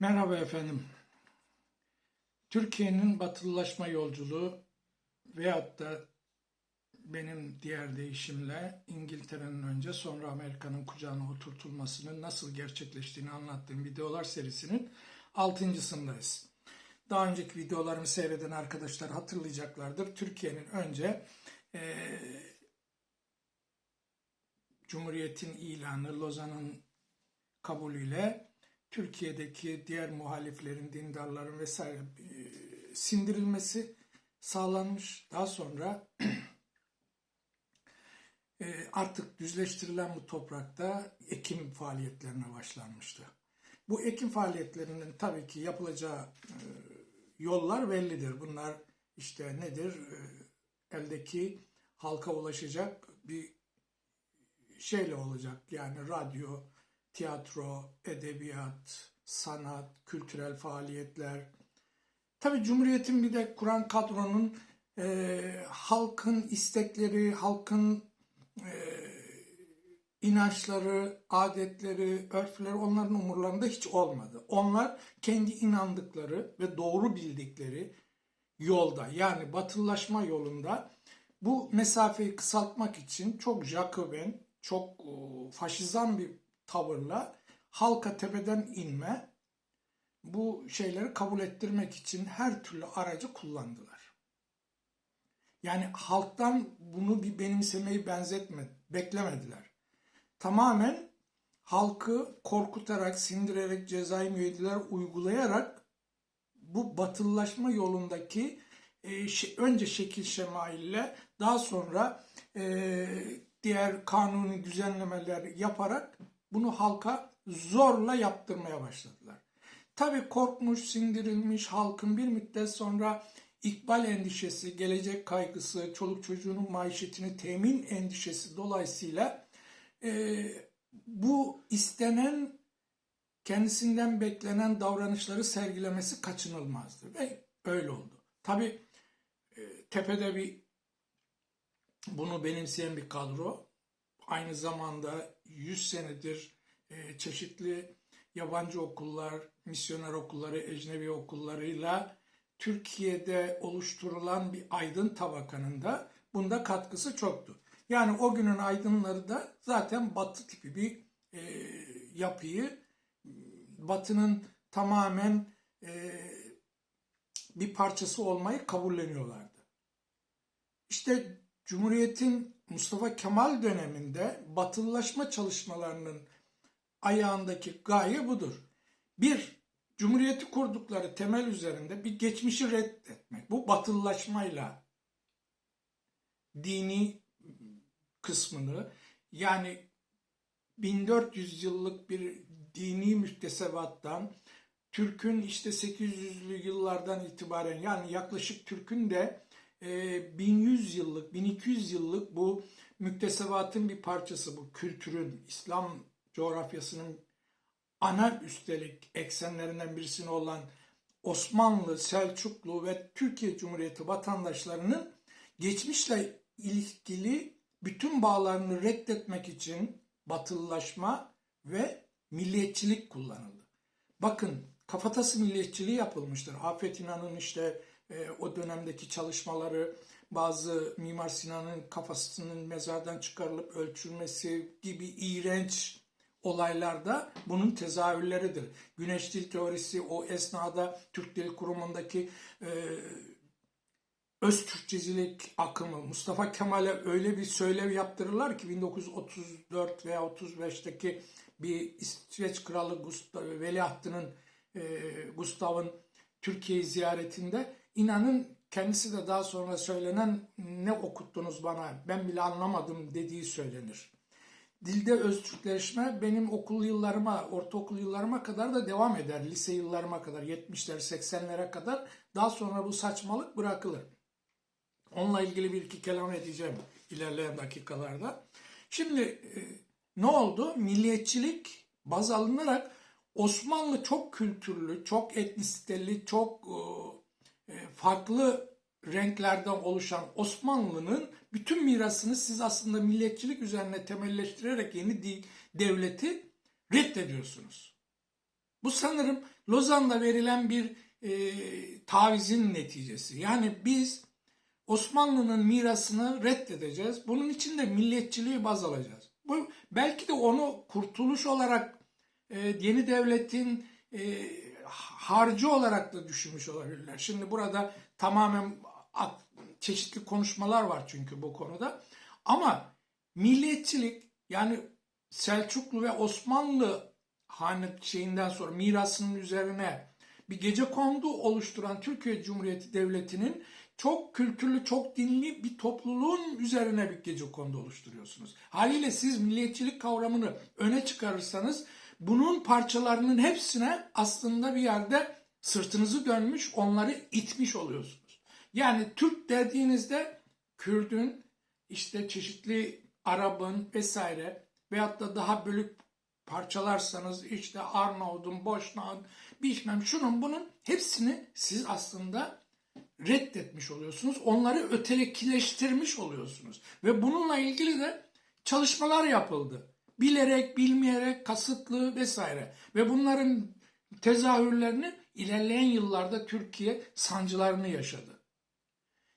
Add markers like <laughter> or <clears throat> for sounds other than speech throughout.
Merhaba efendim. Türkiye'nin batılılaşma yolculuğu veyahut da benim diğer deyişimle İngiltere'nin önce sonra Amerika'nın kucağına oturtulmasının nasıl gerçekleştiğini anlattığım videolar serisinin altıncısındayız. Daha önceki videolarımı seyreden arkadaşlar hatırlayacaklardır. Türkiye'nin önce eee Cumhuriyet'in ilanı, Lozan'ın kabulüyle Türkiye'deki diğer muhaliflerin, dindarların vesaire e, sindirilmesi sağlanmış. Daha sonra <clears throat> e, artık düzleştirilen bu toprakta ekim faaliyetlerine başlanmıştı. Bu ekim faaliyetlerinin tabii ki yapılacağı e, yollar bellidir. Bunlar işte nedir? Eldeki halka ulaşacak bir şeyle olacak. Yani radyo, tiyatro, edebiyat, sanat, kültürel faaliyetler. Tabii Cumhuriyet'in bir de kuran kadronun e, halkın istekleri, halkın e, inançları, adetleri, örfleri onların umurlarında hiç olmadı. Onlar kendi inandıkları ve doğru bildikleri yolda yani batılılaşma yolunda bu mesafeyi kısaltmak için çok Jacoben, çok faşizan bir tavırla halka tepeden inme bu şeyleri kabul ettirmek için her türlü aracı kullandılar. Yani halktan bunu bir benimsemeyi benzetme, beklemediler. Tamamen halkı korkutarak, sindirerek, cezai müeyyideler uygulayarak bu batılılaşma yolundaki e, önce şekil şemaille daha sonra e, diğer kanuni düzenlemeler yaparak bunu halka zorla yaptırmaya başladılar. Tabi korkmuş, sindirilmiş halkın bir müddet sonra ikbal endişesi, gelecek kaygısı, çoluk çocuğunun maişetini temin endişesi dolayısıyla e, bu istenen kendisinden beklenen davranışları sergilemesi kaçınılmazdı ve öyle oldu. Tabi e, tepede bir bunu benimseyen bir kadro aynı zamanda 100 senedir e, çeşitli yabancı okullar, misyoner okulları, ecnebi okullarıyla Türkiye'de oluşturulan bir aydın tabakanın da bunda katkısı çoktu. Yani o günün aydınları da zaten batı tipi bir e, yapıyı, batının tamamen e, bir parçası olmayı kabulleniyorlardı. İşte Cumhuriyet'in Mustafa Kemal döneminde batılılaşma çalışmalarının ayağındaki gaye budur. Bir, Cumhuriyeti kurdukları temel üzerinde bir geçmişi reddetmek. Bu batılılaşmayla dini kısmını yani 1400 yıllık bir dini mühtesevattan Türk'ün işte 800'lü yıllardan itibaren yani yaklaşık Türk'ün de 1100 yıllık, 1200 yıllık bu müktesebatın bir parçası bu kültürün, İslam coğrafyasının ana üstelik eksenlerinden birisini olan Osmanlı, Selçuklu ve Türkiye Cumhuriyeti vatandaşlarının geçmişle ilgili bütün bağlarını reddetmek için batılılaşma ve milliyetçilik kullanıldı. Bakın kafatası milliyetçiliği yapılmıştır. Afet İnan'ın işte e, o dönemdeki çalışmaları, bazı Mimar Sinan'ın kafasının mezardan çıkarılıp ölçülmesi gibi iğrenç olaylarda bunun tezahürleridir. Güneş dil teorisi o esnada Türk Dil Kurumu'ndaki e, öz Türkçecilik akımı Mustafa Kemal'e öyle bir söylev yaptırırlar ki 1934 veya 35'teki bir İsveç Kralı Gustav, Veliahtının e, Gustav'ın Türkiye'yi ziyaretinde inanın kendisi de daha sonra söylenen ne okuttunuz bana ben bile anlamadım dediği söylenir. Dilde öztürkleşme benim okul yıllarıma, ortaokul yıllarıma kadar da devam eder. Lise yıllarıma kadar, 70'ler, 80'lere kadar. Daha sonra bu saçmalık bırakılır. Onunla ilgili bir iki kelam edeceğim ilerleyen dakikalarda. Şimdi e, ne oldu? Milliyetçilik baz alınarak Osmanlı çok kültürlü, çok etnisiteli, çok farklı renklerden oluşan Osmanlı'nın bütün mirasını siz aslında milliyetçilik üzerine temelleştirerek yeni devleti reddediyorsunuz. Bu sanırım Lozan'da verilen bir e, tavizin neticesi. Yani biz Osmanlı'nın mirasını reddedeceğiz. Bunun için de milliyetçiliği baz alacağız. Bu belki de onu kurtuluş olarak e, yeni devletin e, harcı olarak da düşünmüş olabilirler. Şimdi burada tamamen çeşitli konuşmalar var çünkü bu konuda. Ama milliyetçilik yani Selçuklu ve Osmanlı hani şeyinden sonra mirasının üzerine bir gece kondu oluşturan Türkiye Cumhuriyeti Devleti'nin çok kültürlü, çok dinli bir topluluğun üzerine bir gece kondu oluşturuyorsunuz. Haliyle siz milliyetçilik kavramını öne çıkarırsanız bunun parçalarının hepsine aslında bir yerde sırtınızı dönmüş, onları itmiş oluyorsunuz. Yani Türk dediğinizde Kürdün, işte çeşitli Arap'ın vesaire veyahut da daha bölük parçalarsanız işte Arnavut'un, Boşnak'ın, bilmem şunun bunun hepsini siz aslında reddetmiş oluyorsunuz. Onları ötekileştirmiş oluyorsunuz. Ve bununla ilgili de çalışmalar yapıldı. Bilerek, bilmeyerek, kasıtlı vesaire. Ve bunların tezahürlerini ilerleyen yıllarda Türkiye sancılarını yaşadı.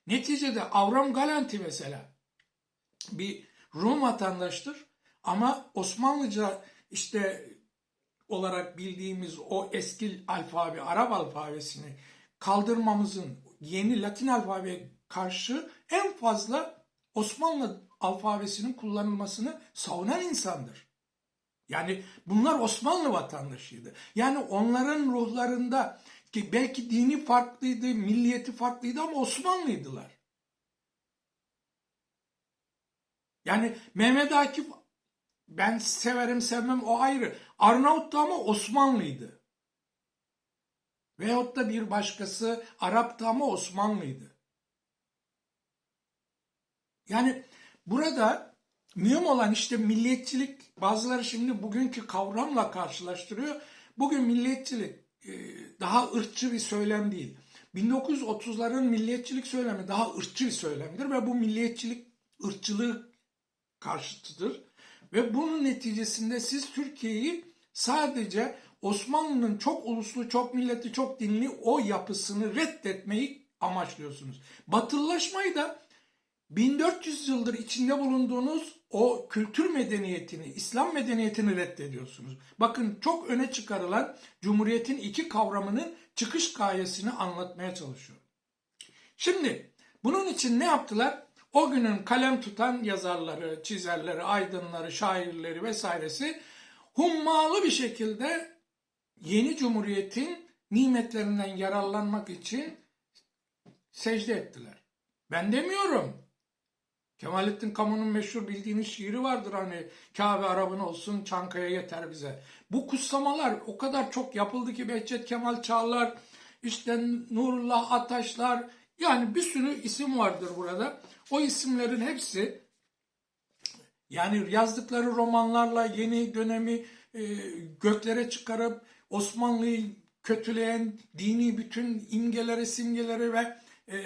Neticede Avram Galanti mesela bir Rum vatandaştır ama Osmanlıca işte olarak bildiğimiz o eski alfabe, Arap alfabesini kaldırmamızın yeni Latin alfabeye karşı en fazla Osmanlı alfabesinin kullanılmasını savunan insandır. Yani bunlar Osmanlı vatandaşıydı. Yani onların ruhlarında ki belki dini farklıydı, milliyeti farklıydı ama Osmanlıydılar. Yani Mehmet Akif ben severim sevmem o ayrı. Arnavut'tu ama Osmanlıydı. Veyahut da bir başkası Arap'tı ama Osmanlıydı. Yani burada mühim olan işte milliyetçilik bazıları şimdi bugünkü kavramla karşılaştırıyor. Bugün milliyetçilik e, daha ırkçı bir söylem değil. 1930'ların milliyetçilik söylemi daha ırkçı bir söylemdir ve bu milliyetçilik ırkçılığı karşıtıdır. Ve bunun neticesinde siz Türkiye'yi sadece Osmanlı'nın çok uluslu, çok milletli, çok dinli o yapısını reddetmeyi amaçlıyorsunuz. Batılılaşmayı da 1400 yıldır içinde bulunduğunuz o kültür medeniyetini, İslam medeniyetini reddediyorsunuz. Bakın çok öne çıkarılan Cumhuriyet'in iki kavramının çıkış gayesini anlatmaya çalışıyorum. Şimdi bunun için ne yaptılar? O günün kalem tutan yazarları, çizerleri, aydınları, şairleri vesairesi hummalı bir şekilde yeni cumhuriyetin nimetlerinden yararlanmak için secde ettiler. Ben demiyorum. Kemalettin Kamun'un meşhur bildiğiniz şiiri vardır hani Kabe Arap'ın olsun Çankaya yeter bize. Bu kutsamalar o kadar çok yapıldı ki Behçet Kemal Çağlar, işte Nurullah Ataşlar yani bir sürü isim vardır burada. O isimlerin hepsi yani yazdıkları romanlarla yeni dönemi e, göklere çıkarıp Osmanlı'yı kötüleyen dini bütün imgeleri, simgeleri ve e,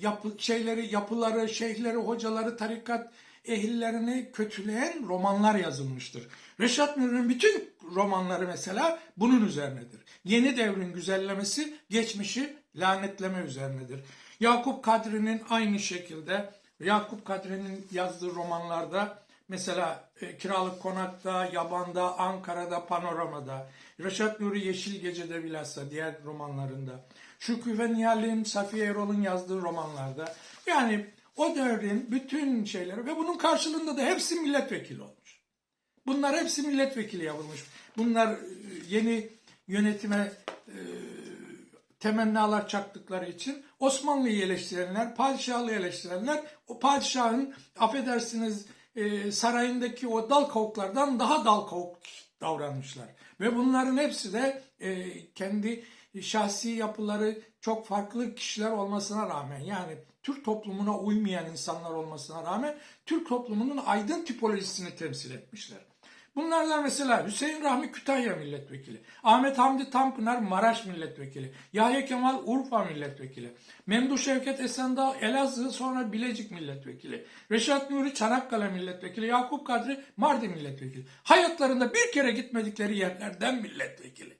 yapı, şeyleri, yapıları, şeyhleri, hocaları, tarikat ehillerini kötüleyen romanlar yazılmıştır. Reşat Nuri'nin bütün romanları mesela bunun üzerinedir. Yeni devrin güzellemesi, geçmişi lanetleme üzerinedir. Yakup Kadri'nin aynı şekilde Yakup Kadri'nin yazdığı romanlarda mesela e, Kiralık Konak'ta, Yaban'da, Ankara'da, Panorama'da, Reşat Nuri Yeşil Gece'de bilhassa diğer romanlarında, Şükrü ve Safiye Erol'un yazdığı romanlarda yani o devrin bütün şeyleri ve bunun karşılığında da hepsi milletvekili olmuş. Bunlar hepsi milletvekili yapılmış. Bunlar e, yeni yönetime e, temennalar çaktıkları için Osmanlı'yı eleştirenler, padişahlığı eleştirenler o padişahın affedersiniz e, sarayındaki o dal kavuklardan daha dal kavuk davranmışlar. Ve bunların hepsi de e, kendi şahsi yapıları çok farklı kişiler olmasına rağmen yani Türk toplumuna uymayan insanlar olmasına rağmen Türk toplumunun aydın tipolojisini temsil etmişler. Bunlardan mesela Hüseyin Rahmi Kütahya milletvekili, Ahmet Hamdi Tanpınar Maraş milletvekili, Yahya Kemal Urfa milletvekili, Memduh Şevket Esendal Elazığ sonra Bilecik milletvekili, Reşat Nuri Çanakkale milletvekili, Yakup Kadri Mardin milletvekili. Hayatlarında bir kere gitmedikleri yerlerden milletvekili.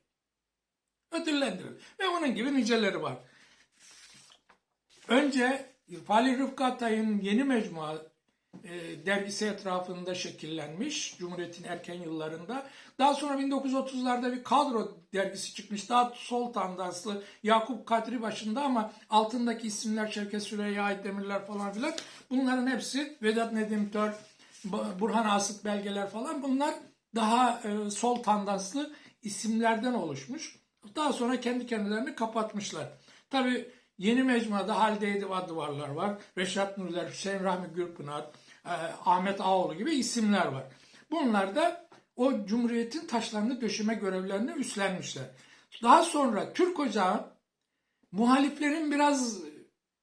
Ödüllendirildi. Ve onun gibi niceleri var. Önce Fali Rıfkı Atay'ın yeni mecmua e, dergisi etrafında şekillenmiş Cumhuriyet'in erken yıllarında. Daha sonra 1930'larda bir kadro dergisi çıkmış. Daha sol tandanslı Yakup Kadri başında ama altındaki isimler Şevket Süreyya Aydemirler falan filan. Bunların hepsi Vedat Nedim Tör, Burhan Asık belgeler falan bunlar daha e, sol tandanslı isimlerden oluşmuş. Daha sonra kendi kendilerini kapatmışlar. Tabi yeni mecmuada Halide Edip Adıvarlar var. Reşat Nurler, Hüseyin Rahmi Gürpınar, e, Ahmet Ağoğlu gibi isimler var. Bunlar da o Cumhuriyet'in taşlarını döşeme görevlerini üstlenmişler. Daha sonra Türk Ocağı muhaliflerin biraz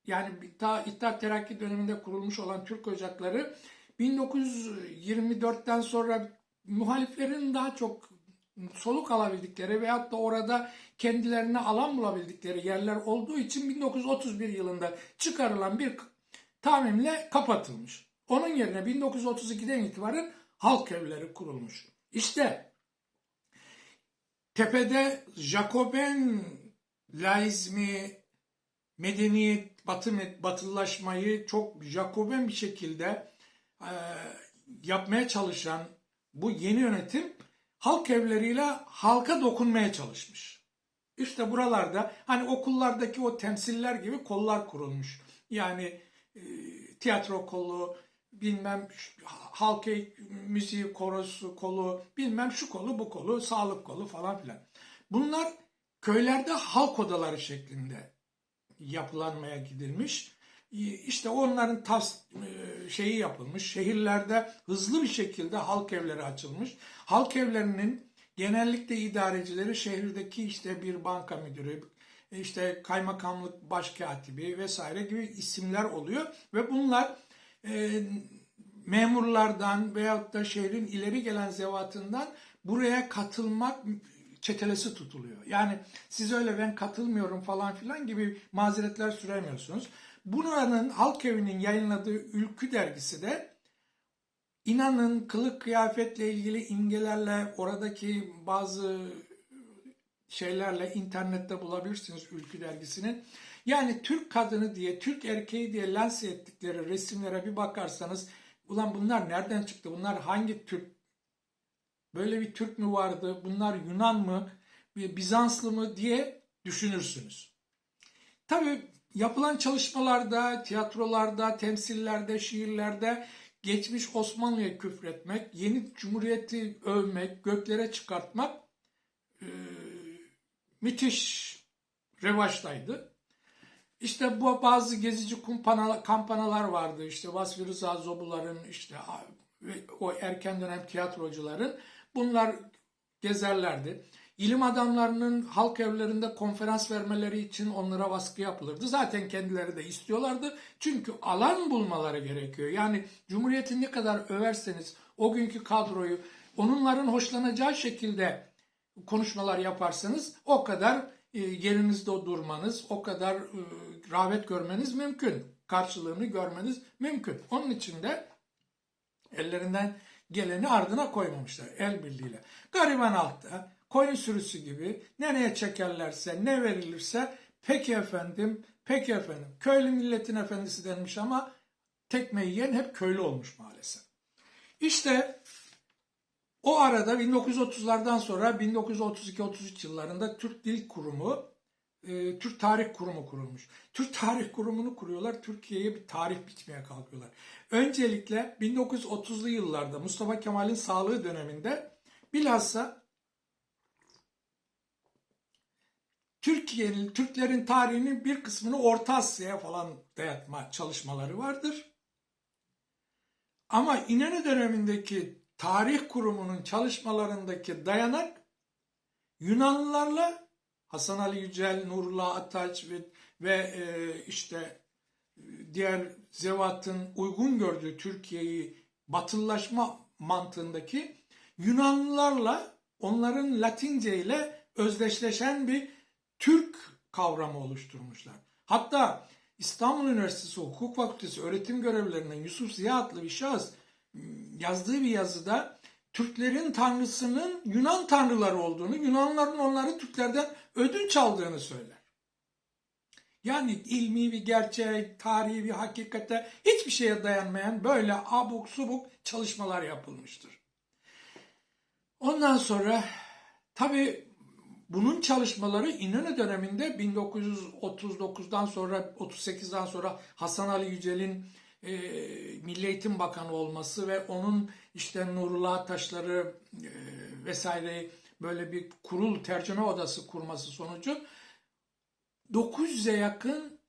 yani ta İttihat Terakki döneminde kurulmuş olan Türk Ocakları 1924'ten sonra muhaliflerin daha çok soluk alabildikleri veyahut da orada kendilerine alan bulabildikleri yerler olduğu için 1931 yılında çıkarılan bir tamimle kapatılmış. Onun yerine 1932'den itibaren halk evleri kurulmuş. İşte tepede Jacoben laizmi, medeniyet, batı, batılılaşmayı çok Jacoben bir şekilde e, yapmaya çalışan bu yeni yönetim halk evleriyle halka dokunmaya çalışmış. İşte buralarda hani okullardaki o temsiller gibi kollar kurulmuş. Yani e, tiyatro kolu, bilmem halk eğ- müziği korosu kolu, bilmem şu kolu bu kolu, sağlık kolu falan filan. Bunlar köylerde halk odaları şeklinde yapılanmaya gidilmiş. İşte onların tas e, şeyi yapılmış. Şehirlerde hızlı bir şekilde halk evleri açılmış. Halk evlerinin genellikle idarecileri şehirdeki işte bir banka müdürü, işte kaymakamlık başkatibi vesaire gibi isimler oluyor ve bunlar e, memurlardan veyahut da şehrin ileri gelen zevatından buraya katılmak çetelesi tutuluyor. Yani siz öyle ben katılmıyorum falan filan gibi mazeretler süremiyorsunuz. Buranın Halk Evi'nin yayınladığı Ülkü dergisi de inanın kılık kıyafetle ilgili imgelerle oradaki bazı şeylerle internette bulabilirsiniz Ülkü dergisinin. Yani Türk kadını diye, Türk erkeği diye lanse ettikleri resimlere bir bakarsanız ulan bunlar nereden çıktı? Bunlar hangi Türk? Böyle bir Türk mü vardı? Bunlar Yunan mı? Bizanslı mı diye düşünürsünüz. Tabii yapılan çalışmalarda, tiyatrolarda, temsillerde, şiirlerde geçmiş Osmanlı'ya küfretmek, yeni cumhuriyeti övmek, göklere çıkartmak e, müthiş revaçtaydı. İşte bu bazı gezici kampanalar vardı. İşte Vasfi Rıza Zobuların, işte o erken dönem tiyatrocuların bunlar gezerlerdi. İlim adamlarının halk evlerinde konferans vermeleri için onlara baskı yapılırdı. Zaten kendileri de istiyorlardı. Çünkü alan bulmaları gerekiyor. Yani Cumhuriyeti ne kadar överseniz o günkü kadroyu onların hoşlanacağı şekilde konuşmalar yaparsanız o kadar e, yerinizde durmanız, o kadar e, rağbet görmeniz mümkün. Karşılığını görmeniz mümkün. Onun için de ellerinden geleni ardına koymamışlar el birliğiyle. Gariban altta koyun sürüsü gibi nereye çekerlerse ne verilirse peki efendim peki efendim köylü milletin efendisi denmiş ama tekme yiyen hep köylü olmuş maalesef. İşte o arada 1930'lardan sonra 1932-33 yıllarında Türk Dil Kurumu, e, Türk Tarih Kurumu kurulmuş. Türk Tarih Kurumu'nu kuruyorlar, Türkiye'ye bir tarih biçmeye kalkıyorlar. Öncelikle 1930'lu yıllarda Mustafa Kemal'in sağlığı döneminde bilhassa Türkiye'nin, Türklerin tarihinin bir kısmını Orta Asya'ya falan dayatma çalışmaları vardır. Ama İnönü dönemindeki tarih kurumunun çalışmalarındaki dayanak Yunanlılarla Hasan Ali Yücel, Nurullah Ataç ve, ve e, işte diğer zevatın uygun gördüğü Türkiye'yi batılılaşma mantığındaki Yunanlılarla onların Latince ile özdeşleşen bir Türk kavramı oluşturmuşlar. Hatta İstanbul Üniversitesi Hukuk Fakültesi öğretim görevlilerinden Yusuf Ziya adlı bir şahıs yazdığı bir yazıda Türklerin tanrısının Yunan tanrıları olduğunu, Yunanların onları Türklerden ödünç aldığını söyler. Yani ilmi bir gerçek, tarihi bir hakikate hiçbir şeye dayanmayan böyle abuk subuk çalışmalar yapılmıştır. Ondan sonra tabi bunun çalışmaları İnönü döneminde 1939'dan sonra 38'den sonra Hasan Ali Yücel'in e, Milli Eğitim Bakanı olması ve onun işte Nurullah Taşları e, vesaire böyle bir kurul tercüme odası kurması sonucu 900'e yakın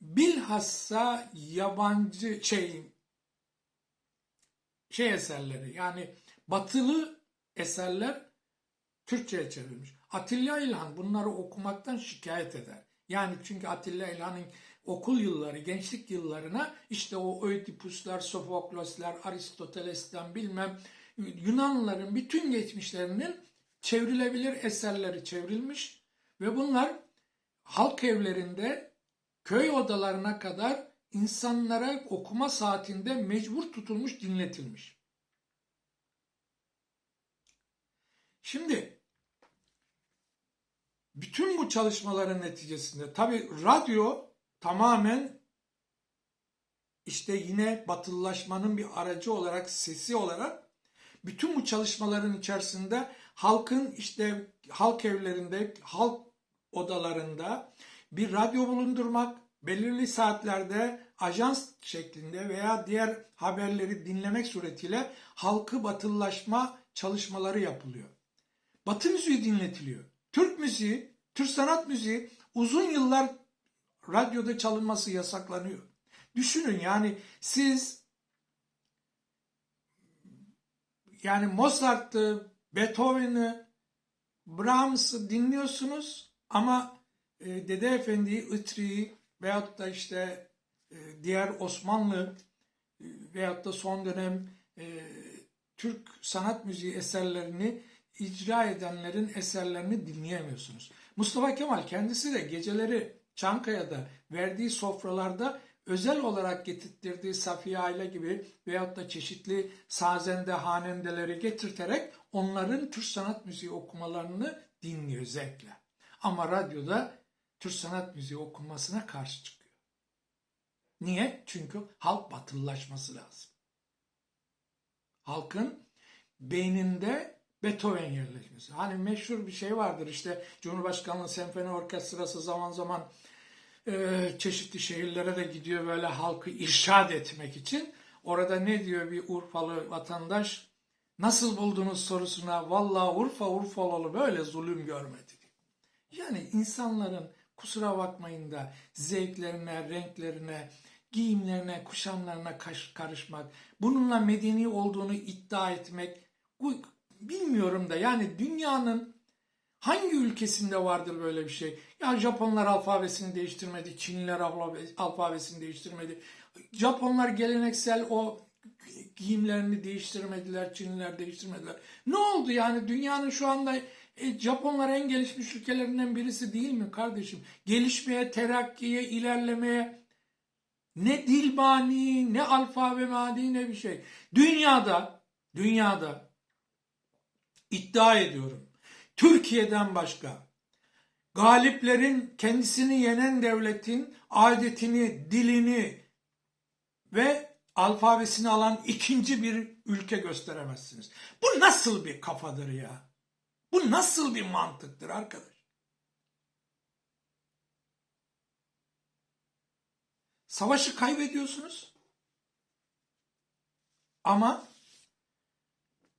bilhassa yabancı şey şey eserleri yani batılı eserler Türkçe'ye çevrilmiş. Atilla İlhan bunları okumaktan şikayet eder. Yani çünkü Atilla İlhan'ın okul yılları, gençlik yıllarına işte o Ödipuslar, Sofokloslar, Aristoteles'ten bilmem Yunanlıların bütün geçmişlerinin çevrilebilir eserleri çevrilmiş ve bunlar halk evlerinde köy odalarına kadar insanlara okuma saatinde mecbur tutulmuş dinletilmiş. Şimdi bütün bu çalışmaların neticesinde tabi radyo tamamen işte yine batılılaşmanın bir aracı olarak sesi olarak bütün bu çalışmaların içerisinde halkın işte halk evlerinde, halk odalarında bir radyo bulundurmak, belirli saatlerde ajans şeklinde veya diğer haberleri dinlemek suretiyle halkı batılılaşma çalışmaları yapılıyor. Batı müziği dinletiliyor. Türk müziği, Türk sanat müziği uzun yıllar radyoda çalınması yasaklanıyor. Düşünün yani siz yani Mozart'ı, Beethoven'ı, Brahms'ı dinliyorsunuz ama e, Dede Efendi'yi, Itri'yi veyahut da işte e, diğer Osmanlı e, veyahut da son dönem e, Türk sanat müziği eserlerini icra edenlerin eserlerini dinleyemiyorsunuz. Mustafa Kemal kendisi de geceleri Çankaya'da verdiği sofralarda özel olarak getirttirdiği Safiye Aile gibi veyahut da çeşitli sazende hanendeleri getirterek onların Türk sanat müziği okumalarını dinliyor zevkle. Ama radyoda Türk sanat müziği okunmasına karşı çıkıyor. Niye? Çünkü halk batılılaşması lazım. Halkın beyninde Beethoven yerleşmesi. Hani meşhur bir şey vardır işte Cumhurbaşkanlığı Senfoni Orkestrası zaman zaman e, çeşitli şehirlere de gidiyor böyle halkı irşad etmek için. Orada ne diyor bir Urfalı vatandaş? Nasıl buldunuz sorusuna vallahi Urfa Urfalı böyle zulüm görmedi. Yani insanların kusura bakmayın da zevklerine, renklerine, giyimlerine, kuşamlarına karışmak, bununla medeni olduğunu iddia etmek, bu bilmiyorum da yani dünyanın hangi ülkesinde vardır böyle bir şey? Ya Japonlar alfabesini değiştirmedi, Çinliler alfabesini değiştirmedi. Japonlar geleneksel o giyimlerini değiştirmediler, Çinliler değiştirmediler. Ne oldu yani dünyanın şu anda e, Japonlar en gelişmiş ülkelerinden birisi değil mi kardeşim? Gelişmeye, terakkiye, ilerlemeye ne dil mani, ne alfabe mani, ne bir şey. Dünyada, dünyada iddia ediyorum. Türkiye'den başka galiplerin kendisini yenen devletin adetini, dilini ve alfabesini alan ikinci bir ülke gösteremezsiniz. Bu nasıl bir kafadır ya? Bu nasıl bir mantıktır arkadaş? Savaşı kaybediyorsunuz. Ama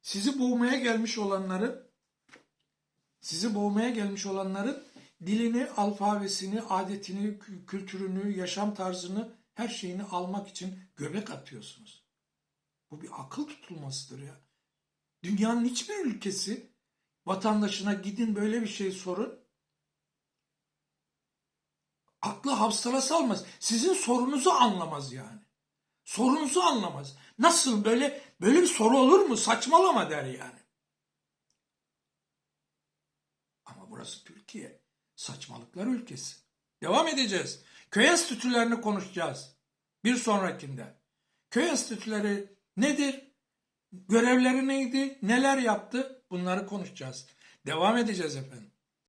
sizi boğmaya gelmiş olanların sizi boğmaya gelmiş olanların dilini, alfabesini, adetini, kültürünü, yaşam tarzını, her şeyini almak için göbek atıyorsunuz. Bu bir akıl tutulmasıdır ya. Dünyanın hiçbir ülkesi vatandaşına gidin böyle bir şey sorun. Aklı hafsalası almaz. Sizin sorunuzu anlamaz yani. Sorunuzu anlamaz. Nasıl böyle böyle bir soru olur mu? Saçmalama der yani. Ama burası Türkiye. Saçmalıklar ülkesi. Devam edeceğiz. Köy enstitülerini konuşacağız. Bir sonrakinde. Köy enstitüleri nedir? Görevleri neydi? Neler yaptı? Bunları konuşacağız. Devam edeceğiz efendim.